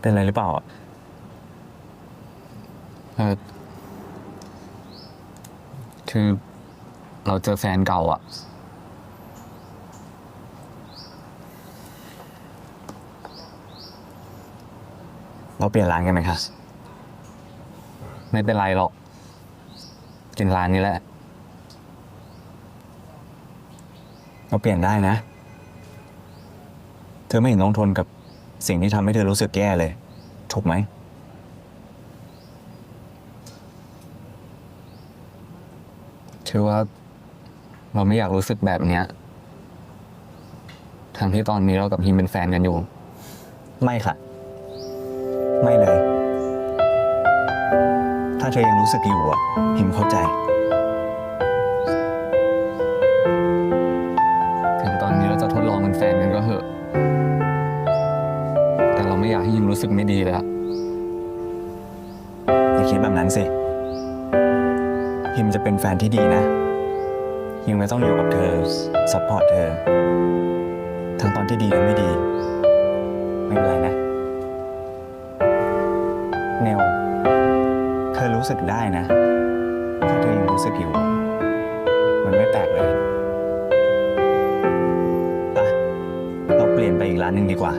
เป็นอะไรหรือเปล่าอะเออคือเราเจอแฟนเก่าอะเราเปลี่ยนร้านกันไหมคะไม่เป็นไรหรอก กินร้านนี้แหละ เราเปลี่ยนได้นะ เธอไม่เห็นต้องทนกับ สิ่งที่ทำให้เธอรู้สึกแย่เลย ถูกไหม คือว่าเราไม่อยากรู้สึกแบบเนี้ยทั้งที่ตอนนี้เรากับฮิมเป็นแฟนกันอยู่ ไม่ค่ะ ไม่เลย ถ้าเธอยังรู้สึกอยู่อะพิมเข้าใจ ถึงตอนนี้เราจะทดลองเป็นแฟนกันก็เถอะแต่เรา ไม่อยากให้ฮิมรู้สึกไม่ดีเลยอะอย่าคิดแบบนั้นสิฮิมจะเป็นแฟนที่ดีนะฮิมไม่ต้องอยู่กับเธอซัพพอร์ตเธอ ทั้งตอนที่ดีและไม่ดี ไม่เป็นไรนะ เนลเธอรู้สึกได้นะ ถ้าเธอยังรู้สึกอยู่ มันไม่แปลกเลยไปเราเปลี่ยนไปอีกร้านหนึ่งดีกว่า